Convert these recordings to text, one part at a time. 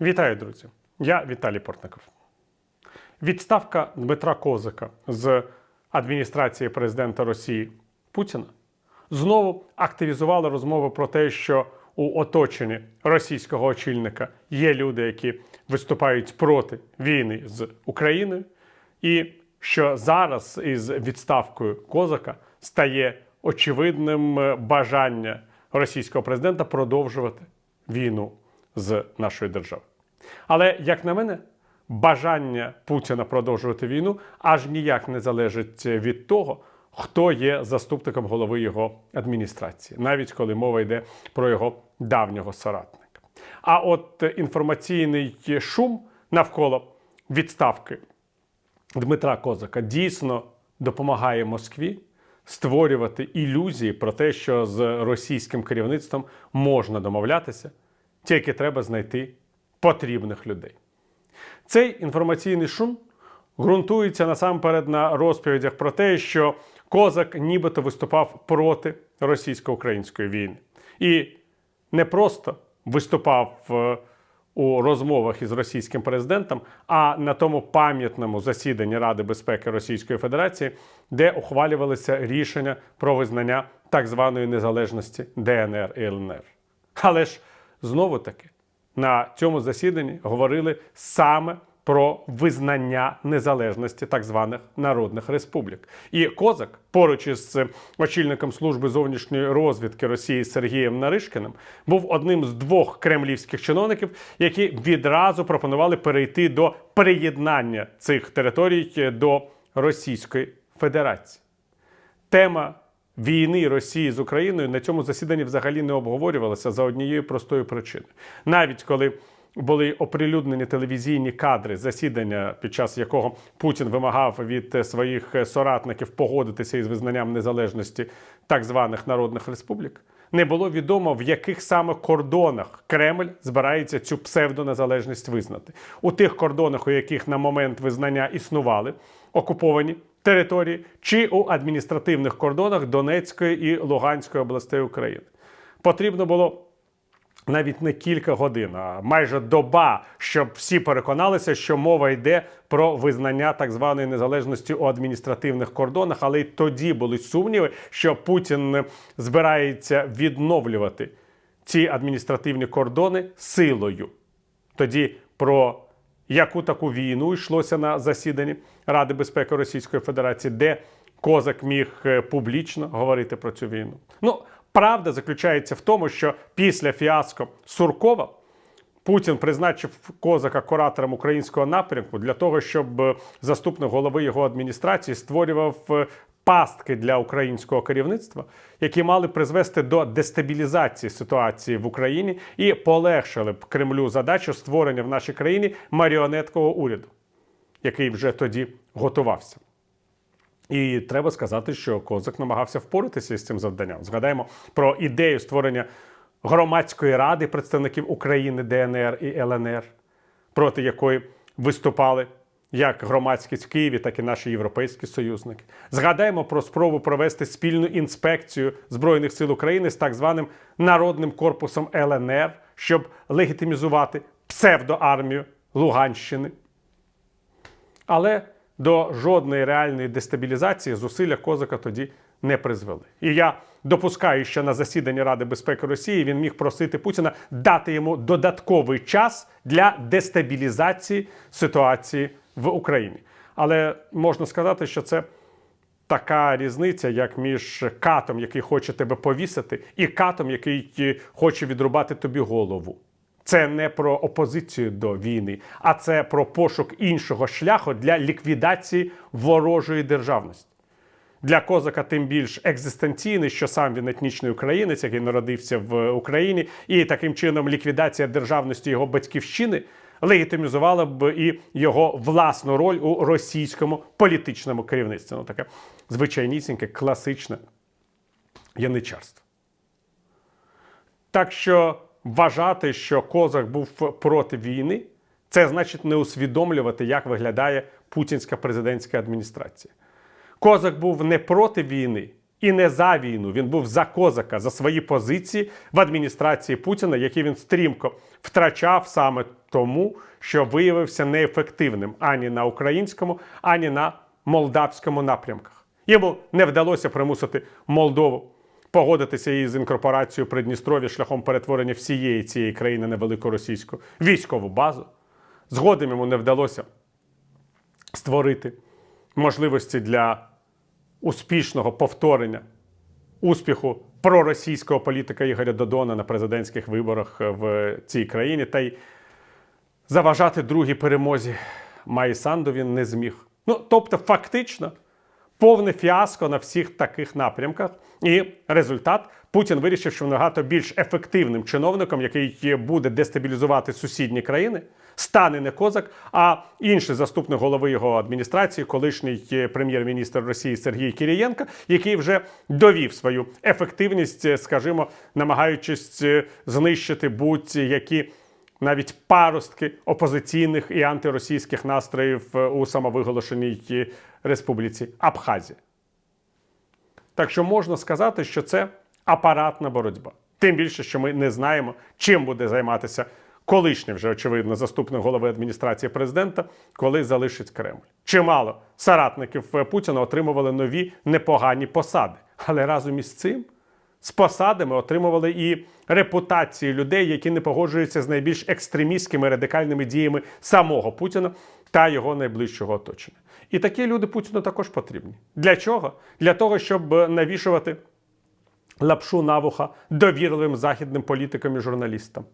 Вітаю, друзі! Я Віталій Портников. Відставка Дмитра Козака з адміністрації президента Росії Путіна знову активізувала розмови про те, що у оточенні російського очільника є люди, які виступають проти війни з Україною, і що зараз із відставкою Козака стає очевидним бажання російського президента продовжувати війну з нашою державою. Але, як на мене, бажання Путіна продовжувати війну аж ніяк не залежить від того, хто є заступником голови його адміністрації, навіть коли мова йде про його давнього соратника. А от інформаційний шум навколо відставки Дмитра Козака дійсно допомагає Москві створювати ілюзії про те, що з російським керівництвом можна домовлятися, тільки треба знайти потрібних людей. Цей інформаційний шум ґрунтується насамперед на розповідях про те, що Козак нібито виступав проти російсько-української війни. І не просто виступав е, у розмовах із російським президентом, а на тому пам'ятному засіданні Ради безпеки Російської Федерації, де ухвалювалися рішення про визнання так званої незалежності ДНР і ЛНР. Але ж знову таки на цьому засіданні говорили саме про визнання незалежності так званих народних республік. І Козак, поруч із очільником служби зовнішньої розвідки Росії Сергієм Наришкиним, був одним з двох кремлівських чиновників, які відразу пропонували перейти до приєднання цих територій до Російської Федерації. Тема війни Росії з Україною на цьому засіданні взагалі не обговорювалася за однією простою причиною. Навіть коли були оприлюднені телевізійні кадри засідання, під час якого Путін вимагав від своїх соратників погодитися із визнанням незалежності так званих народних республік. Не було відомо, в яких саме кордонах Кремль збирається цю псевдонезалежність визнати. У тих кордонах, у яких на момент визнання існували окуповані території, чи у адміністративних кордонах Донецької і Луганської областей України. Потрібно було навіть не кілька годин, а майже доба, щоб всі переконалися, що мова йде про визнання так званої незалежності у адміністративних кордонах. Але й тоді були сумніви, що Путін збирається відновлювати ці адміністративні кордони силою. Тоді про яку таку війну йшлося на засіданні Ради безпеки Російської Федерації, де Козак міг е, публічно говорити про цю війну. Ну, правда заключається в тому, що після фіаско Суркова Путін призначив Козака куратором українського напрямку для того, щоб е, заступник голови його адміністрації створював е, пастки для українського керівництва, які мали призвести до дестабілізації ситуації в Україні і полегшили б Кремлю задачу створення в нашій країні маріонеткового уряду, який вже тоді готувався. І треба сказати, що Козак намагався впоратися з цим завданням. Згадаємо про ідею створення громадської ради представників України, ДНР і ЛНР, проти якої виступали як громадськість в Києві, так і наші європейські союзники. Згадаємо про спробу провести спільну інспекцію Збройних сил України з так званим народним корпусом ЛНР, щоб легітимізувати псевдоармію Луганщини. Але до жодної реальної дестабілізації зусилля Козака тоді не призвели. І я допускаю, що на засіданні Ради безпеки Росії він міг просити Путіна дати йому додатковий час для дестабілізації ситуації в Україні. Але можна сказати, що це така різниця, як між катом, який хоче тебе повісити, і катом, який е, хоче відрубати тобі голову. Це не про опозицію до війни, а це про пошук іншого шляху для ліквідації ворожої державності. Для козака тим більш екзистенційний, що сам він етнічний українець, який народився в Україні, і таким чином ліквідація державності його батьківщини легітимізувала б і його власну роль у російському політичному керівництві. Ну таке звичайнісіньке, класичне яничарство. Так що вважати, що Козак був проти війни, це значить не усвідомлювати, як виглядає путінська президентська адміністрація. Козак був не проти війни і не за війну. Він був за козака, за свої позиції в адміністрації Путіна, які він стрімко втрачав саме тому, що виявився неефективним ані на українському, ані на молдавському напрямках. Йому не вдалося примусити Молдову погодитися із інкорпорацією Придністров'я шляхом перетворення всієї цієї країни на велику російську військову базу. Згодом йому не вдалося створити можливості для успішного повторення успіху проросійського політика Ігоря Додона на президентських виборах в цій країні. Та й заважати другій перемозі Майі Санду він не зміг. Ну, тобто, фактично, повне фіаско на всіх таких напрямках. І результат Путін вирішив, що набагато більш ефективним чиновником, який буде дестабілізувати сусідні країни, стане не козак, а інший заступник голови його адміністрації, колишній прем'єр-міністр Росії Сергій Кирієнко, який вже довів свою ефективність, скажімо, намагаючись знищити будь-які навіть паростки опозиційних і антиросійських настроїв у самовиголошеній республіці Абхазія. Так що можна сказати, що це апаратна боротьба. Тим більше, що ми не знаємо, чим буде займатися колишній вже очевидно заступник голови адміністрації президента, коли залишить Кремль. Чимало соратників Путіна отримували нові непогані посади, але разом із цим з посадами отримували і репутації людей, які не погоджуються з найбільш екстремістськими радикальними діями самого Путіна та його найближчого оточення. І такі люди Путіну також потрібні. Для чого? Для того, щоб навішувати лапшу на вуха довірливим західним політикам і журналістам.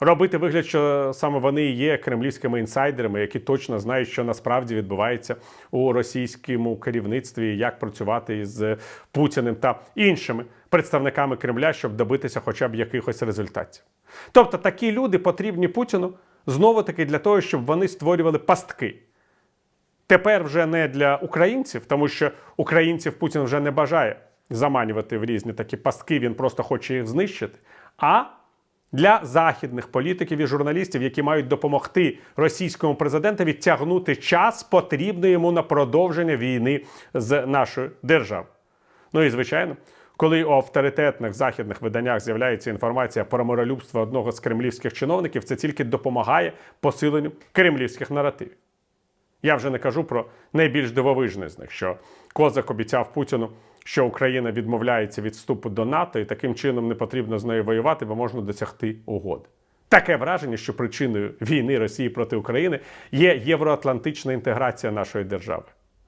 Робити вигляд, що саме вони і є кремлівськими інсайдерами, які точно знають, що насправді відбувається у російському керівництві, як працювати із Путіним та іншими представниками Кремля, щоб добитися хоча б якихось результатів. Тобто такі люди потрібні Путіну знову таки для того, щоб вони створювали пастки. Тепер вже не для українців, тому що українців Путін вже не бажає заманювати в різні такі пастки, він просто хоче їх знищити. А для західних політиків і журналістів, які мають допомогти російському президентові тягнути час, потрібний йому на продовження війни з нашою державою. Ну і звичайно, коли у авторитетних західних виданнях з'являється інформація про миролюбство одного з кремлівських чиновників, це тільки допомагає посиленню кремлівських наративів. Я вже не кажу про найбільш дивовижне з них, що Козак обіцяв Путіну, що Україна відмовляється від вступу до НАТО, і таким чином не потрібно з нею воювати, бо можна досягти угоди. Таке враження, що причиною війни Росії проти України є євроатлантична інтеграція нашої держави.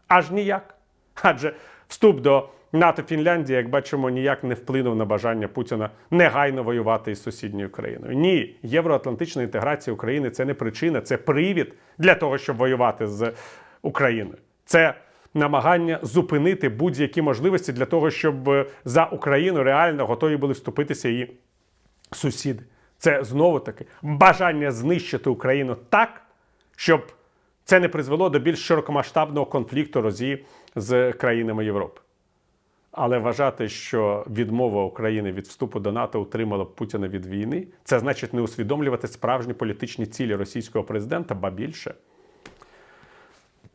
Аж ніяк. Адже вступ до НАТО Фінляндії, як бачимо, ніяк не вплинув на бажання Путіна негайно воювати із сусідньою країною. Ні, євроатлантична інтеграція України це не причина, це привід для того, щоб воювати з Україною. Це намагання зупинити будь-які можливості для того, щоб за Україну реально готові були вступитися її сусіди. Це знову таки бажання знищити Україну так, щоб це не призвело до більш широкомасштабного конфлікту Росії з країнами Європи. Але вважати, що відмова України від вступу до НАТО утримала Путіна від війни, це значить не усвідомлювати справжні політичні цілі російського президента, ба більше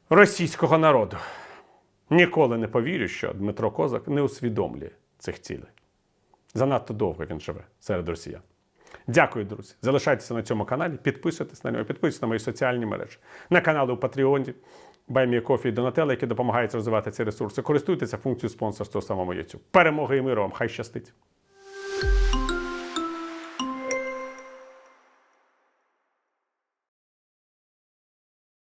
російського народу. Ніколи не повірю, що Дмитро Козак не усвідомлює цих цілей. Занадто довго він живе серед росіян. Дякую, друзі. Залишайтеся на цьому каналі, підписуйтесь на нього, підписуйтесь на мої соціальні мережі, на канали у Патреоні, Баймієкофі і Донателла, які допомагають розвивати ці ресурси. Користуйтеся функцією спонсорства самому YouTube. Перемоги і миру вам! Хай щастить!